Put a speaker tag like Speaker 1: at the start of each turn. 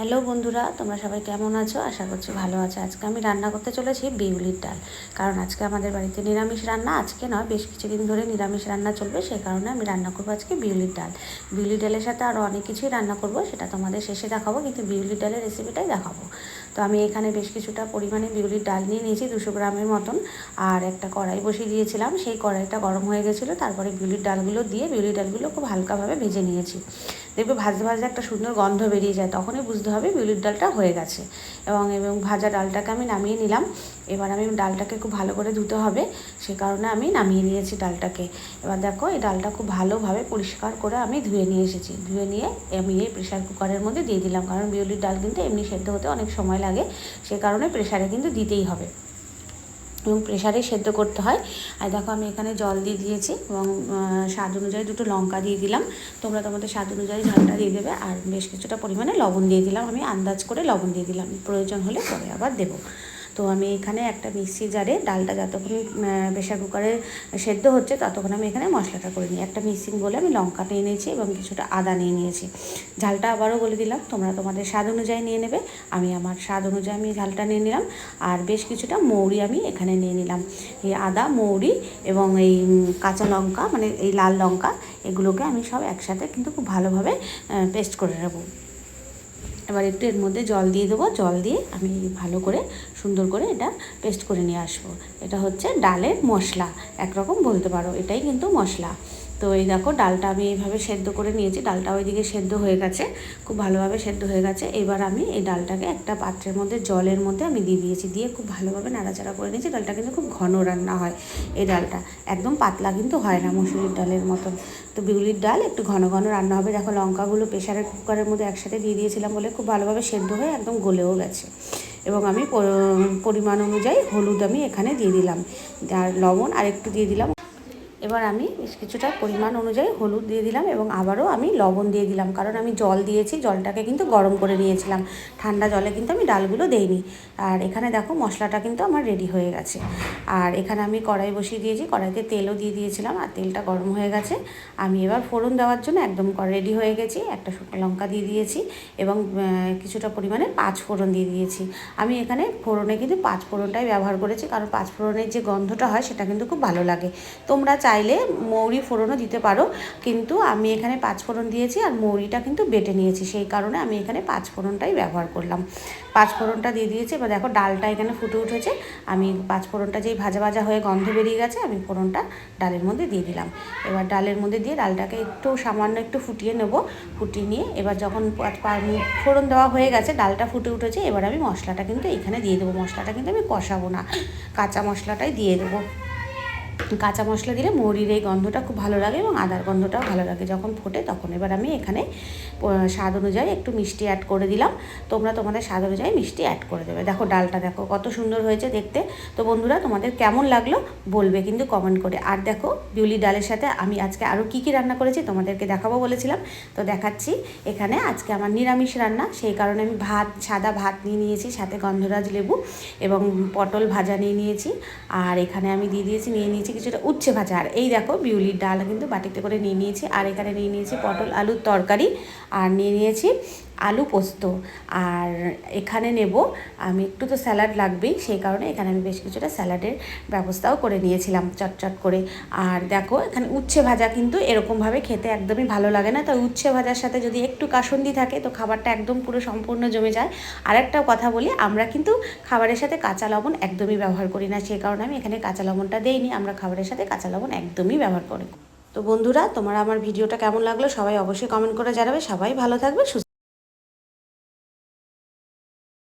Speaker 1: Hello বন্ধুরা, তোমরা সবাই কেমন আছো? আশা করছি ভালো আছো। আজকে আমি রান্না করতে চলেছি বিউলির ডাল। কারণ আজকে আমাদের বাড়িতে নিরামিষ রান্না, আজকে নয়, বেশ কিছুদিন ধরে নিরামিষ রান্না চলবে সেই কারণে আমি রান্না করব আজকে বিউলির ডাল। বিউলির ডালের সাথে আরও অনেক কিছুই রান্না করব, সেটা তোমাদের শেষে দেখাবো, কিন্তু বিউলির ডালের রেসিপিটাই দেখাবো। তো আমি এখানে বেশ কিছুটা পরিমাণে বিউলির ডাল নিয়ে নিয়েছি, দুশো গ্রামের মতন, আর একটা কড়াই বসিয়ে দিয়েছিলাম। সেই কড়াইটা গরম হয়ে গেছিল, তারপরে বিউলির ডালগুলো দিয়ে বিউলির ডালগুলো খুব হালকাভাবে ভেজে নিয়েছি। দেখবে ভাজতে ভাজতে একটা সুন্দর গন্ধ বেরিয়ে যায়, তখনই বুঝতে হবে বিউলির ডালটা হয়ে গেছে। এবং এবং ভাজা ডালটাকে আমি নামিয়ে নিলাম। এবার আমি ডালটাকে খুব ভালো করে ধুতে হবে, সে কারণে আমি নামিয়ে নিয়েছি ডালটাকে। এবার দেখো, এই ডালটা খুব ভালোভাবে পরিষ্কার করে আমি ধুয়ে নিয়ে এসেছি। ধুয়ে নিয়ে আমি এই প্রেশার কুকারের মধ্যে দিয়ে দিলাম, কারণ বিউলির ডাল কিন্তু এমনি সেদ্ধ হতে অনেক সময় লাগে, সে কারণে প্রেশারে কিন্তু দিতেই হবে। এবং প্রেশারে সেদ্ধ করতে হয়। আর দেখো আমি এখানে জল দিয়ে দিয়েছি এবং স্বাদ অনুযায়ী দুটো লঙ্কা দিয়ে দিলাম। তোমরা তোমাদের স্বাদ অনুযায়ী ঝালটা দিয়ে দেবে। আর বেশ কিছুটা পরিমাণে লবণ দিয়ে দিলাম। আমি আন্দাজ করে লবণ দিয়ে দিলাম। প্রয়োজন হলে পরে আবার দেবো। তো আমি এখানে একটা মিক্সি জারে ডালটা যতক্ষণ প্রেশার কুকারে সেদ্ধ হচ্ছে ততক্ষণ আমি এখানে মশলাটা করে নিই। একটা মিক্সিং বলে আমি লঙ্কা নিয়ে নিয়েছি এবং কিছুটা আদা নিয়ে নিয়েছি। ঝালটা আবারও বলে দিলাম, তোমরা তোমাদের স্বাদ অনুযায়ী নিয়ে নেবে। আমি আমার স্বাদ অনুযায়ী আমি ঝালটা নিয়ে নিলাম। আর বেশ কিছুটা মৌরি আমি এখানে নিয়ে নিলাম। এই আদা, মৌরি এবং এই কাঁচা লঙ্কা মানে এই লাল লঙ্কা, এগুলোকে আমি সব একসাথে কিন্তু খুব ভালোভাবে পেস্ট করে নেব। এবার একটু এর মধ্যে জল দিয়ে দেবো। জল দিয়ে আমি ভালো করে সুন্দর করে এটা পেস্ট করে নিয়ে আসব। এটা হচ্ছে ডালের মশলা। একরকম বলতে পারো। এটাই কিন্তু মশলা। তো এই দেখো, ডালটা আমি এইভাবে সেদ্ধ করে নিয়েছি। ডালটা ওইদিকে সেদ্ধ হয়ে গেছে, খুব ভালোভাবে সেদ্ধ হয়ে গেছে। এবার আমি এই ডালটাকে একটা পাত্রের মধ্যে, জলের মধ্যে আমি দিয়ে দিয়েছি। দিয়ে খুব ভালোভাবে নাড়াচাড়া করে নিয়েছি। ডালটা কিন্তু খুব ঘন রান্না হয় এই ডালটা। একদম পাতলা কিন্তু হয় না মুসুরির ডালের মতন। তো বিউলির ডাল একটু ঘন ঘন রান্না হবে। দেখো, লঙ্কাগুলো প্রেশারের কুকারের মধ্যে একসাথে দিয়ে দিয়েছিলাম বলে খুব ভালোভাবে সেদ্ধ হয়ে একদম গলেও গেছে। এবং আমি পরিমাণ অনুযায়ী হলুদ আমি এখানে দিয়ে দিলাম। আর লবণ আর একটু দিয়ে দিলাম। এবার আমি বেশ কিছুটা পরিমাণ অনুযায়ী হলুদ দিয়ে দিলাম এবং আবারও আমি লবণ দিয়ে দিলাম। কারণ আমি জল দিয়েছি, জলটাকে কিন্তু গরম করে নিয়েছিলাম। ঠান্ডা জলে কিন্তু আমি ডালগুলো দেইনি। আর এখানে দেখো মশলাটা কিন্তু আমার রেডি হয়ে গেছে। আর এখানে আমি কড়াই বসিয়ে দিয়েছি, কড়াইতে তেলও দিয়ে দিয়েছিলাম আর তেলটা গরম হয়ে গেছে। আমি এবার ফোড়ন দেওয়ার জন্য একদম রেডি হয়ে গেছি। একটা শুকনো লঙ্কা দিয়ে দিয়েছি এবং কিছুটা পরিমাণে পাঁচ ফোড়ন দিয়ে দিয়েছি। আমি এখানে ফোড়নে কিন্তু পাঁচ ফোড়নটাই ব্যবহার করেছি। কারণ পাঁচ ফোড়নের যে গন্ধটা হয় সেটা কিন্তু খুব ভালো লাগে। তোমরা চাইলে মৌরি ফোড়নও দিতে পারো। কিন্তু আমি এখানে পাঁচ ফোড়ন দিয়েছি আর মৌরিটা কিন্তু বেটে নিয়েছি। সেই কারণে আমি এখানে পাঁচ ফোড়নটাই ব্যবহার করলাম। পাঁচ ফোড়নটা দিয়ে দিয়েছি। এবার দেখো ডালটা এখানে ফুটে উঠেছে। আমি পাঁচ ফোড়নটা যেই ভাজা ভাজা হয়ে গন্ধ বেরিয়ে গেছে, আমি ফোড়নটা ডালের মধ্যে দিয়ে দিলাম। এবার ডালের মধ্যে দিয়ে ডালটাকে একটু সামান্য একটু ফুটিয়ে নেব। ফুটিয়ে নিয়ে এবার যখন ফোড়ন দেওয়া হয়ে গেছে, ডালটা ফুটে উঠেছে, এবার আমি মশলাটা কিন্তু এখানে দিয়ে দেবো। মশলাটা কিন্তু আমি কষাবো না। কাঁচা মশলাটাই দিয়ে দেবো। কাঁচা মশলা দিলে মৌরির এই গন্ধটা খুব ভালো লাগে এবং আদার গন্ধটাও ভালো লাগে। যখন ফোটে তখন এবার আমি এখানে স্বাদ অনুযায়ী একটু মিষ্টি অ্যাড করে দিলাম। তোমরা তোমাদের স্বাদ অনুযায়ী মিষ্টি অ্যাড করে দেবে। দেখো ডালটা দেখো কত সুন্দর হয়েছে দেখতে। তো বন্ধুরা তোমাদের কেমন লাগল বলবে কিন্তু কমেন্ট করে। আর দেখো বিউলি ডালের সাথে আমি আজকে আরও কী কী রান্না করেছি তোমাদেরকে দেখাবো বলেছিলাম। তো দেখাচ্ছি এখানে আজকে আমার নিরামিষ রান্না। সেই কারণে আমি ভাত, সাদা ভাত নিয়ে নিয়েছি, সাথে গন্ধরাজ লেবু এবং পটল ভাজা নিয়ে নিয়েছি। আর এখানে আমি দিয়ে দিয়েছি, নিয়ে নিয়েছি কিছুটা উচ্ছে ভাজা। আর এই দেখো, বিউলির ডাল কিন্তু বাটিতে করে নিয়ে নিয়েছি। আর এখানে নিয়ে নিয়েছি পটল, আলুর তরকারি। আর নিয়ে নিয়েছি আলু পোস্ত। আর এখানে নেব, আমি একটু তো স্যালাড লাগবেই, সেই কারণে এখানে আমি বেশ কিছুটা স্যালাডের ব্যবস্থাও করে নিয়েছিলাম চটচট করে। আর দেখো, এখানে উচ্ছে ভাজা কিন্তু এরকমভাবে খেতে একদমই ভালো লাগে না। তো উচ্ছে ভাজার সাথে যদি একটু কাসন্দি থাকে, তো খাবারটা একদম পুরো সম্পূর্ণ জমে যায়। আর একটা কথা বলি, আমরা কিন্তু খাবারের সাথে কাঁচা লবণ একদমই ব্যবহার করি না। সেই কারণে আমি এখানে কাঁচা লবণটা দেইনি, আমরা খাবারের সাথে কাঁচা লবণ একদমই ব্যবহার করি তো বন্ধুরা, তোমার আমার ভিডিওটা কেমন লাগল সবাই অবশ্যই কমেন্ট করে জানাবে। সবাই ভালো থাকবে, সুস্থ